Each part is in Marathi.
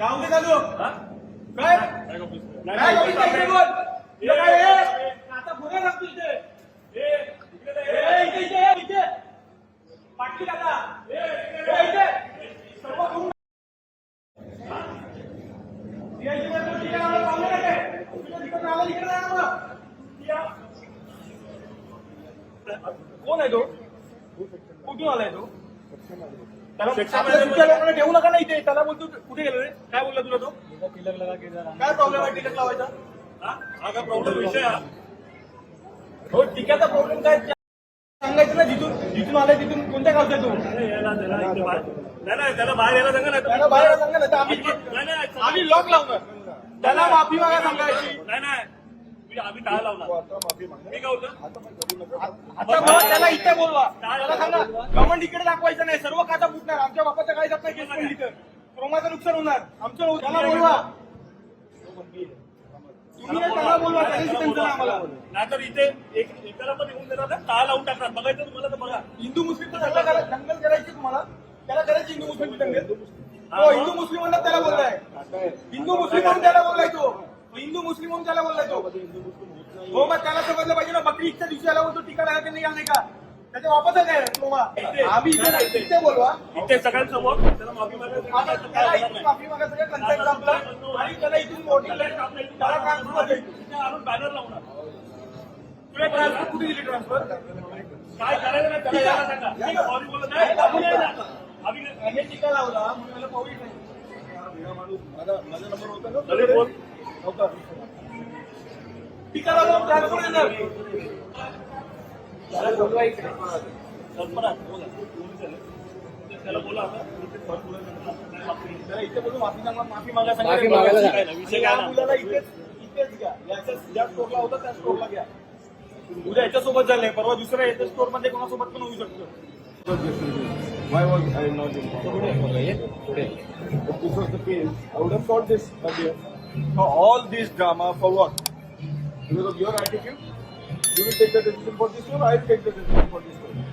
गाव दे चालू हा? काय? काय? इकडे बोल. आता पुढे लागतो इथे इथे इथे. ये, इथे. सर्व करून. कोण आहे तो? कुठून आलाय तो? त्याला तुमच्या लोकांना ठेवू नका. ना इथे त्याला बोलतो कुठे गेलो रे? काय बोलला तुला तो? काय प्रॉब्लेम आहे टिकट लावायचा? हा? हा काय प्रॉब्लेम विषय हा? हो टिकाचा प्रॉब्लेम काय? सांगायचं ना जिथून जिथून आलाय तिथून कोणत्या गावचा तू? नाही, नाही, त्याला बाहेर यायला सांगा नाही तर- त्याला बाहेर सांगा ना आम्ही आम्ही लॉक लावणार. त्याला माफी मागा सांगायची. नाही नाही. मी आम्ही टाळ लावणार. मी त्याला इथे बोलवा. त्याला सांगा गव्हर्नमेंट इकडे दाखवायचं नाही. सर्व खाता फुटणार. आमच्या बापाचं काय जात नाही तर क्रोमाचं नुकसान होणार. आमचं त्याला बोलवा. तुम्ही त्याला आम्हाला नाहीतर इथे एक एकाला पण येऊन देणार ना टाळ लावून टाकणार. बघायचं तुम्हाला तर बघा. हिंदू मुस्लिम करा- दंगल करायची तुम्हाला. त्याला करायची हिंदू मुस्लिम दंगल. हो हिंदू मुस्लिम म्हणून त्याला बोललाय. हिंदू मुस्लिम म्हणून त्याला बोललाय तो. हिंदू मुस्लिम म्हणून त्याला हो मग त्याला समजलं पाहिजे ना बकरी ईदच्या दिवशी आला बोलतो टीका लागत नाही नाही का त्याच्या वापस आहे काय तोमा आम्ही इथे नाही, इथे बोलवा. इथे सगळ्यांसमोर. त्याला माफी मागायचं आता त्याला इथून माफी मागा सगळं कन्सेप्ट आपलं आणि त्याला इथून मोठी त्याला ट्रान्सफर देईल. इथे आणून बॅनर लावणार. तुला ट्रान्सफर कुठे दिली ट्रान्सफर? काय करायचं नाही त्याला यायला सांगा. सॉरी बोलत नाही. टीका लावला म्हणून मला पाऊल नाही. माझा नंबर होता ना? बोल. होता टीका लावला ट्रान्सफर देणार. त्याला बोला आता इथे नाही माफी. मागा सांगा. विषय काय. मुलाला इथेच इथेच घ्या याच्या ज्या स्टोरला होता त्या स्टोरला घ्या उद्या याच्यासोबत झालंय परवा दुसऱ्या याच्या स्टोरमध्ये कोणासोबत पण होऊ शकतो Why was I not informed? If this was the case, I would have thought this earlier. So all this drama for what? Because of your attitude? You will take the decision for this one, I will take the decision for this one.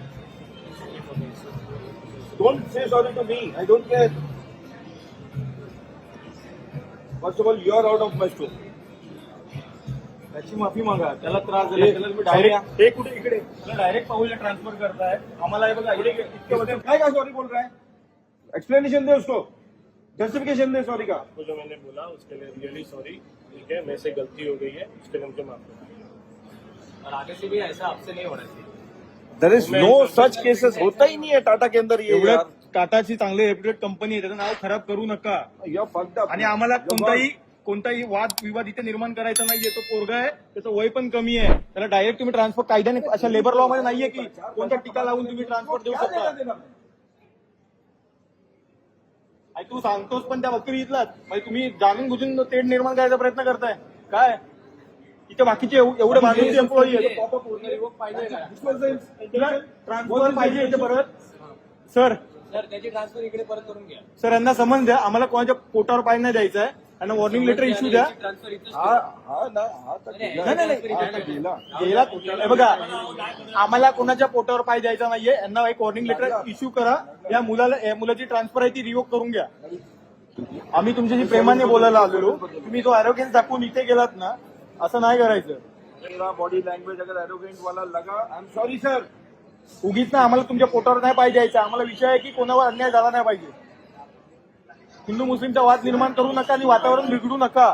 Don't say sorry to me. I don't care. First of all, you are out of my store. त्याची माफ़ी मागा त्याला त्रास झाला त्याला तुम्ही डायरेक्ट हे कुठे इकडे डायरेक्ट पाऊलला ट्रान्सफर करताय आम्हाला हे बघा इकडे काय काय सॉरी बोल रहा है एक्सप्लेनेशन दे उसको जस्टिफिकेशन दे सॉरी का? वो जो मैंने बोला उसके लिए रियली सॉरी ठीक है? मेरे से गलती हो गई है उसके लिए मुझे माफ करना और आगे से भी ऐसा आपसे नहीं होना चाहिए। There is no such cases होता ही नहीं है टाटा के अंदर ये एवढ्या टाटाची चांगली रेप्युटेड कंपनी आहे त्याचं नाव खराब करू नका. फक्ड अप आणि आम्हाला कोणताही कोणताही वाद विवाद इथे निर्माण करायचा नाहीये. तो पोरगा आहे त्याचं वय पण कमी आहे. त्याला डायरेक्ट तुम्ही ट्रान्सफर कायद्याने अशा लेबर लॉ मध्ये नाहीये की कोणत्या टीका लावून तुम्ही ट्रान्सफर देऊ शकता. आणि तू सांगतोस पण त्या बकरी इथलाच. म्हणजे तुम्ही जाणून बुजून तेढ निर्माण करायचा प्रयत्न करताय. काय? इथे बाकीचे एव- एवढे बाजूचे एम्प्लॉई ट्रान्सफर पाहिजे इथे परत. सर सर त्याची ट्रान्सफर इकडे परत करून घ्या. सर यांना समज द्या. आम्हाला कोणाच्या पोटावर पाय नाही द्यायचा आहे यांना वॉर्निंग लेटर इश्यू द्या. ट्रान्सफर इथेच हा हा ना हा तर नाही, गेला. नाही, नाही, हा तर गेला. गेला हे बघा आम्हाला कोणाच्या पोटावर पाय द्यायचा नाहीये. यांना एक वॉर्निंग लेटर इश्यू करा. या मुलाला या मुलाची ट्रान्सफर आहे ती रिवोक करून घ्या. आम्ही तुमच्याशी प्रेमाने बोलायला आलेलो. तुम्ही जो अरोगेन्स दाखवून इथे गेलात ना असं नाही करायचं. मेरा बॉडी लैंग्वेज अगर एरोगेंट वाला लगा आई एम सॉरी सर उगीच ना आम्हाला तुमच्या पोटावर नाही पाय द्यायचा. आम्हाला विषय आहे की कोणावर अन्याय झाला नाही पाहिजे. हिंदू मुस्लिमचा वाद निर्माण करू नका आणि वातावरण बिघडू नका.